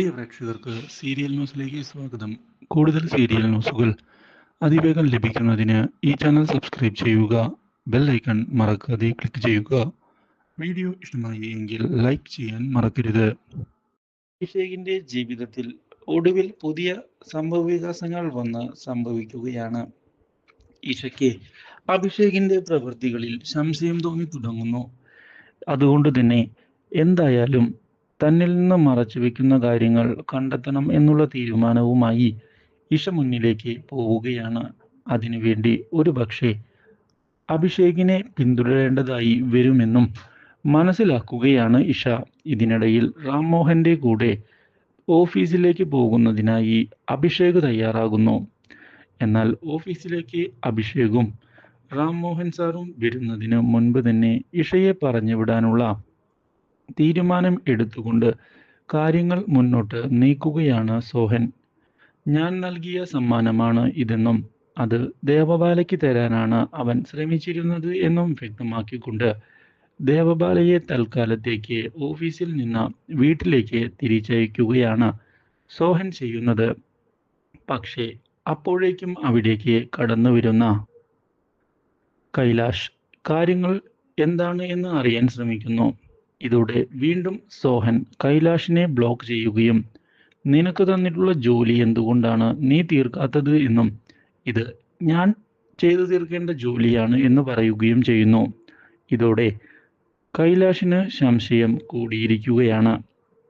പ്രിയ പ്രേക്ഷകർക്ക് സീരിയൽ ന്യൂസിലേക്ക് സ്വാഗതം. കൂടുതൽ സീരിയൽ ന്യൂസുകൾ അതിവേഗം ലഭിക്കുന്നതിന് ഈ ചാനൽ സബ്സ്ക്രൈബ് ചെയ്യുക ബെൽ ഐക്കൺ മറക്കാതെ ക്ലിക്ക് ചെയ്യുക. വീഡിയോ ഇഷ്ടമായി എങ്കിൽ ലൈക്ക് ചെയ്യാൻ മറക്കരുത്. അഭിഷേകിന്റെ ജീവിതത്തിൽ ഒടുവിൽ പുതിയ സംഭവവികാസങ്ങൾ വന്ന് സംഭവിക്കുകയാണ്. ഈശയ്ക്ക് അഭിഷേകിന്റെ പ്രവൃത്തികളിൽ സംശയം തോന്നി തുടങ്ങുന്നു അതുകൊണ്ട് തന്നെ എന്തായാലും തന്നിൽ നിന്ന് മറച്ചു വെക്കുന്ന കാര്യങ്ങൾ കണ്ടെത്തണം എന്നുള്ള തീരുമാനവുമായി ഇഷ മുന്നിലേക്ക് പോവുകയാണ്. അതിനുവേണ്ടി ഒരു പക്ഷേ അഭിഷേകിനെ പിന്തുടരേണ്ടതായി വരുമെന്നും മനസ്സിലാക്കുകയാണ് ഇഷ. ഇതിനിടയിൽ റാംമോഹന്റെ കൂടെ ഓഫീസിലേക്ക് പോകുന്നതിനായി അഭിഷേക് തയ്യാറാകുന്നു. എന്നാൽ ഓഫീസിലേക്ക് അഭിഷേകും റാംമോഹൻ സാറും വരുന്നതിന് മുൻപ് തന്നെ ഇഷയെ പറഞ്ഞു വിടാനുള്ള തീരുമാനം എടുത്തുകൊണ്ട് കാര്യങ്ങൾ മുന്നോട്ട് നീക്കുകയാണ് സോഹൻ. ഞാൻ നൽകിയ സമ്മാനമാണ് ഇതെന്നും അത് ദേവബാലയ്ക്ക് തരാനാണ് അവൻ ശ്രമിച്ചിരുന്നത് എന്നും വ്യക്തമാക്കിക്കൊണ്ട് ദേവബാലയെ തൽക്കാലത്തേക്ക് ഓഫീസിൽ നിന്ന് വീട്ടിലേക്ക് തിരിച്ചയക്കുകയാണ് സോഹൻ ചെയ്യുന്നത്. പക്ഷേ അപ്പോഴേക്കും അവിടേക്ക് കടന്നു വരുന്ന കൈലാഷ് കാര്യങ്ങൾ എന്താണ് എന്ന് അറിയാൻ ശ്രമിക്കുന്നു. ഇതോടെ വീണ്ടും സോഹൻ കൈലാഷിനെ ബ്ലോക്ക് ചെയ്യുകയും നിനക്ക് തന്നിട്ടുള്ള ജോലി എന്തുകൊണ്ടാണ് നീ തീർക്കാത്തത് എന്നും ഇത് ഞാൻ ചെയ്തു തീർക്കേണ്ട ജോലിയാണ് എന്ന് പറയുകയും ചെയ്യുന്നു. ഇതോടെ കൈലാഷിന് സംശയം കൂടിയിരിക്കുകയാണ്.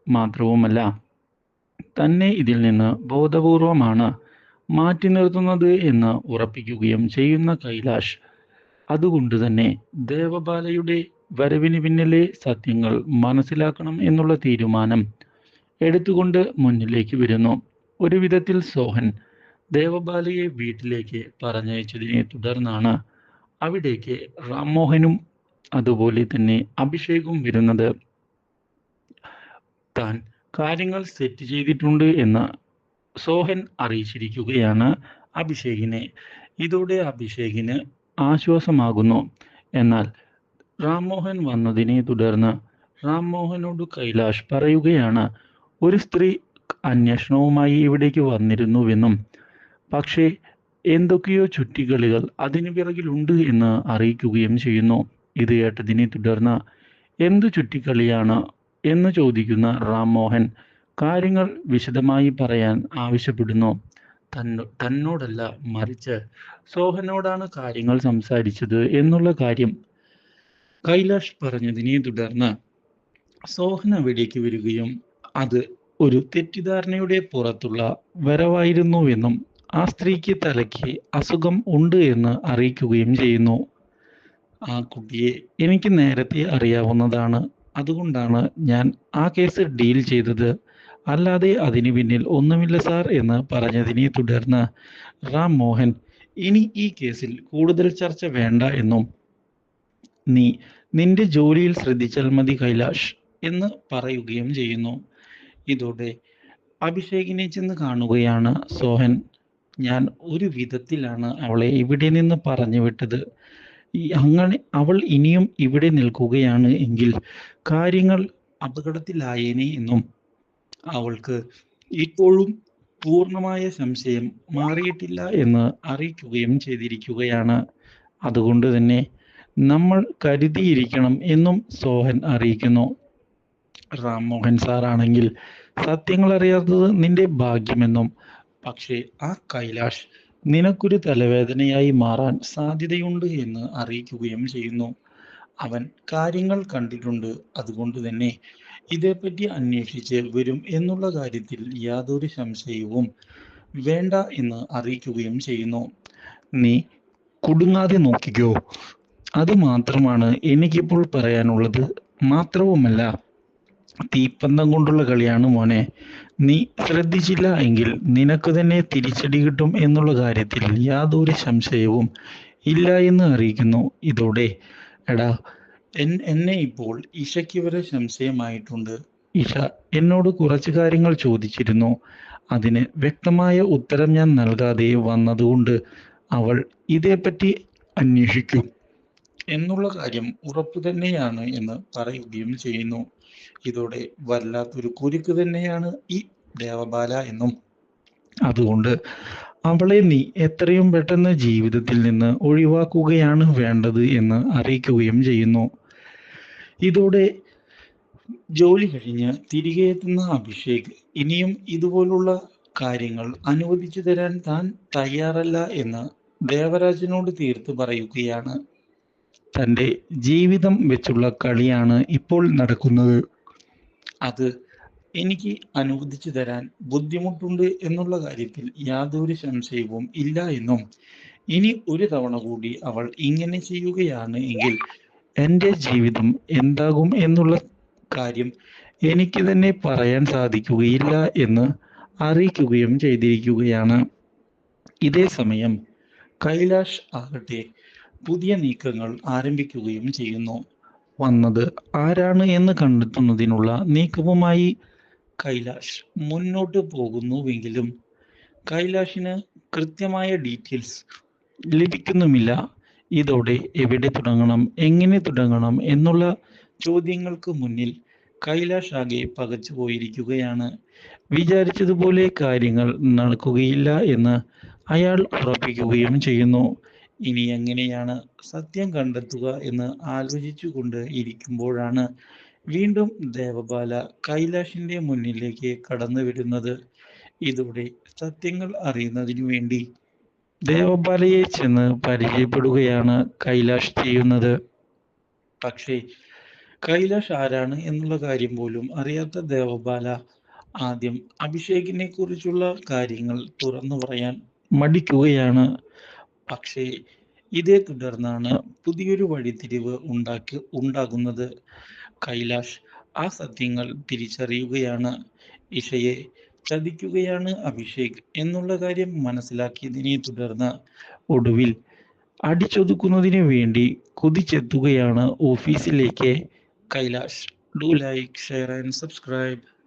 മാത്രവുമല്ല തന്നെ ഇതിൽ നിന്ന് ബോധപൂർവമാണ് മാറ്റി നിർത്തുന്നത് എന്ന് ഉറപ്പിക്കുകയും ചെയ്യുന്ന കൈലാഷ് അതുകൊണ്ട് തന്നെ ദേവബാലയുടെ വരവിന് പിന്നിലെ സത്യങ്ങൾ മനസ്സിലാക്കണം എന്നുള്ള തീരുമാനം എടുത്തുകൊണ്ട് മുന്നിലേക്ക് വരുന്നു. ഒരു വിധത്തിൽ സോഹൻ ദേവബാലയെ വീട്ടിലേക്ക് പറഞ്ഞയച്ചതിനെ തുടർന്നാണ് അവിടേക്ക് റാംമോഹനും അതുപോലെ തന്നെ അഭിഷേകും വരുന്നത്. താൻ കാര്യങ്ങൾ സെറ്റ് ചെയ്തിട്ടുണ്ട് എന്ന് സോഹൻ അറിയിച്ചിരിക്കുകയാണ് അഭിഷേകിനെ. ഇതോടെ അഭിഷേകിന് ആശ്വാസമാകുന്നു. എന്നാൽ റാംമോഹൻ വന്നതിനെ തുടർന്ന് റാംമോഹനോട് കൈലാഷ് പറയുകയാണ് ഒരു സ്ത്രീ അന്വേഷണവുമായി ഇവിടേക്ക് വന്നിരുന്നുവെന്നും പക്ഷേ എന്തൊക്കെയോ ചുറ്റിക്കളികൾ അതിന് പിറകിലുണ്ട് എന്ന് അറിയിക്കുകയും ചെയ്യുന്നു. ഇത് കേട്ടതിനെ തുടർന്ന് എന്തു ചുറ്റിക്കളിയാണ് എന്ന് ചോദിക്കുന്ന റാംമോഹൻ കാര്യങ്ങൾ വിശദമായി പറയാൻ ആവശ്യപ്പെടുന്നു. തന്നോ തന്നോടല്ല മറിച്ച് സോഹനോടാണ് കാര്യങ്ങൾ സംസാരിച്ചത് എന്നുള്ള കാര്യം കൈലാഷ് പറഞ്ഞതിനെ തുടർന്ന് സോഹന അവിടേക്ക് വരികയും അത് ഒരു തെറ്റിദ്ധാരണയുടെ പുറത്തുള്ള വരവായിരുന്നുവെന്നും ആ സ്ത്രീക്ക് തലയ്ക്ക് അസുഖം ഉണ്ട് എന്ന് അറിയിക്കുകയും ചെയ്യുന്നു. ആ കുട്ടിയെ എനിക്ക് നേരത്തെ അറിയാവുന്നതാണ്. അതുകൊണ്ടാണ് ഞാൻ ആ കേസ് ഡീൽ ചെയ്തത്. അല്ലാതെ അതിന് പിന്നിൽ ഒന്നുമില്ല സാർ എന്ന് പറഞ്ഞതിനെ തുടർന്ന് റാം മോഹൻ ഇനി ഈ കേസിൽ കൂടുതൽ ചർച്ച വേണ്ട എന്നും നീ നിന്റെ ജോലിയിൽ ശ്രദ്ധിച്ചാൽ മതി കൈലാഷ് എന്ന് പറയുകയും ചെയ്യുന്നു. ഇതോടെ അഭിഷേകിനെ ചെന്ന് കാണുകയാണ് സോഹൻ. ഞാൻ ഒരു വിധത്തിലാണ് അവളെ ഇവിടെ നിന്ന് പറഞ്ഞു വിട്ടത്. ഈ അങ്ങനെ അവൾ ഇനിയും ഇവിടെ നിൽക്കുകയാണ് എങ്കിൽ കാര്യങ്ങൾ അപകടത്തിലായേനെ എന്നും അവൾക്ക് ഇപ്പോഴും പൂർണമായ സംശയം മാറിയിട്ടില്ല എന്ന് അറിയിക്കുകയും ചെയ്തിരിക്കുകയാണ്. അതുകൊണ്ട് തന്നെ നമ്മൾ കരുതിയിരിക്കണം എന്നും സോഹൻ അറിയിക്കുന്നു. റാംമോഹൻ സാറാണെങ്കിൽ സത്യങ്ങൾ അറിയാത്തത് നിന്റെ ഭാഗ്യമെന്നും പക്ഷേ ആ കൈലാഷ് നിനക്കൊരു തലവേദനയായി മാറാൻ സാധ്യതയുണ്ട് എന്ന് അറിയിക്കുകയും ചെയ്യുന്നു. അവൻ കാര്യങ്ങൾ കണ്ടിട്ടുണ്ട് അതുകൊണ്ട് തന്നെ ഇതേപ്പറ്റി അന്വേഷിച്ച് വരും എന്നുള്ള കാര്യത്തിൽ യാതൊരു സംശയവും വേണ്ട എന്ന് അറിയിക്കുകയും ചെയ്യുന്നു. നീ കുടുങ്ങാതെ നോക്കിക്കോ. അത് മാത്രമാണ് എനിക്കിപ്പോൾ പറയാനുള്ളത്. മാത്രവുമല്ല തീപ്പന്തം കൊണ്ടുള്ള കളിയാണ് മോനെ. നീ ശ്രദ്ധിച്ചില്ല എങ്കിൽ നിനക്ക് തന്നെ തിരിച്ചടി കിട്ടും എന്നുള്ള കാര്യത്തിൽ യാതൊരു സംശയവും ഇല്ല എന്ന് അറിയിക്കുന്നു ഇതോടെ. എടാ എൻ എന്നെ ഇപ്പോൾ ഇഷയ്ക്ക് വരെ സംശയമായിട്ടുണ്ട്. ഇഷ എന്നോട് കുറച്ച് കാര്യങ്ങൾ ചോദിച്ചിരുന്നു. അതിന് വ്യക്തമായ ഉത്തരം ഞാൻ നൽകാതെ വന്നതുകൊണ്ട് അവൾ ഇതേപ്പറ്റി അന്വേഷിക്കും. എന്നുള്ള കാര്യം ഉറപ്പ് തന്നെയാണ് എന്ന് പറയുകയും ചെയ്യുന്നു. ഇതോടെ വല്ലാത്തൊരു കുരുക്ക് തന്നെയാണ് ഈ ദേവബാല എന്നും. അതുകൊണ്ട് അവളെ നീ എത്രയും പെട്ടെന്ന് ജീവിതത്തിൽ നിന്ന് ഒഴിവാക്കുകയാണ് വേണ്ടത് എന്ന് അറിയിക്കുകയും ചെയ്യുന്നു. ഇതോടെ ജോലി കഴിഞ്ഞ് തിരികെ എത്തുന്ന അഭിഷേക് ഇനിയും ഇതുപോലുള്ള കാര്യങ്ങൾ അനുവദിച്ചു തരാൻ താൻ തയ്യാറല്ല എന്ന് ദേവരാജനോട് തീർത്ത് പറയുകയാണ്. തന്റെ ജീവിതം വെച്ചുള്ള കളിയാണ് ഇപ്പോൾ നടക്കുന്നത്. അത് എനിക്ക് അനുവദിച്ചു തരാൻ ബുദ്ധിമുട്ടുണ്ട് എന്നുള്ള കാര്യത്തിൽ യാതൊരു സംശയവും ഇല്ല എന്നും ഇനി ഒരു തവണ കൂടി അവൾ ഇങ്ങനെ ചെയ്യുകയാണ് എങ്കിൽ എന്റെ ജീവിതം എന്താകും എന്നുള്ള കാര്യം എനിക്ക് തന്നെ പറയാൻ സാധിക്കുകയില്ല എന്ന് അറിയിക്കുകയും ചെയ്തിരിക്കുകയാണ്. ഇതേ സമയം കൈലാഷ് ആകട്ടെ പുതിയ നീക്കങ്ങൾ ആരംഭിക്കുകയും ചെയ്യുന്നു. വന്നത് ആരാണ് എന്ന് കണ്ടെത്തുന്നതിനുള്ള നീക്കവുമായി കൈലാഷ് മുന്നോട്ട് പോകുന്നുവെങ്കിലും കൈലാഷിന് കൃത്യമായ ഡീറ്റെയിൽസ് ലഭിക്കുന്നുമില്ല. ഇതോടെ എവിടെ തുടങ്ങണം എങ്ങനെ തുടങ്ങണം എന്നുള്ള ചോദ്യങ്ങൾക്ക് മുന്നിൽ കൈലാഷ് ആകെ പകച്ചു പോയിരിക്കുകയാണ്. വിചാരിച്ചതുപോലെ കാര്യങ്ങൾ നടക്കുകയില്ല എന്ന് അയാൾ ഉറപ്പിക്കുകയും ചെയ്യുന്നു. ഇനി എങ്ങനെയാണ് സത്യം കണ്ടെത്തുക എന്ന് ആലോചിച്ചുകൊണ്ട് ഇരിക്കുമ്പോഴാണ് വീണ്ടും ദേവബാല കൈലാഷിന്റെ മുന്നിലേക്ക് കടന്നു വരുന്നത്. ഇതോടെ സത്യങ്ങൾ അറിയുന്നതിനു വേണ്ടി ദേവബാലയെ ചെന്ന് പരിചയപ്പെടുകയാണ് കൈലാഷ് ചെയ്യുന്നത്. പക്ഷേ കൈലാഷ് ആരാണ് എന്നുള്ള കാര്യം പോലും അറിയാത്ത ദേവബാല ആദ്യം അഭിഷേകിനെ കുറിച്ചുള്ള കാര്യങ്ങൾ തുറന്നു പറയാൻ മടിക്കുകയാണ്. പക്ഷേ ഇതേ തുടർന്നാണ് പുതിയൊരു വഴിത്തിരിവ് ഉണ്ടാക്കി ഉണ്ടാകുന്നത്. കൈലാഷ് ആ സത്യങ്ങൾ തിരിച്ചറിയുകയാണ്. ഇഷയെ ചതിക്കുകയാണ് അഭിഷേക് എന്നുള്ള കാര്യം മനസ്സിലാക്കിയതിനെ തുടർന്ന് ഒടുവിൽ അടിച്ചൊതുക്കുന്നതിന് വേണ്ടി കുതിച്ചെത്തുകയാണ് ഓഫീസിലേക്ക്. Kailash do like share and subscribe.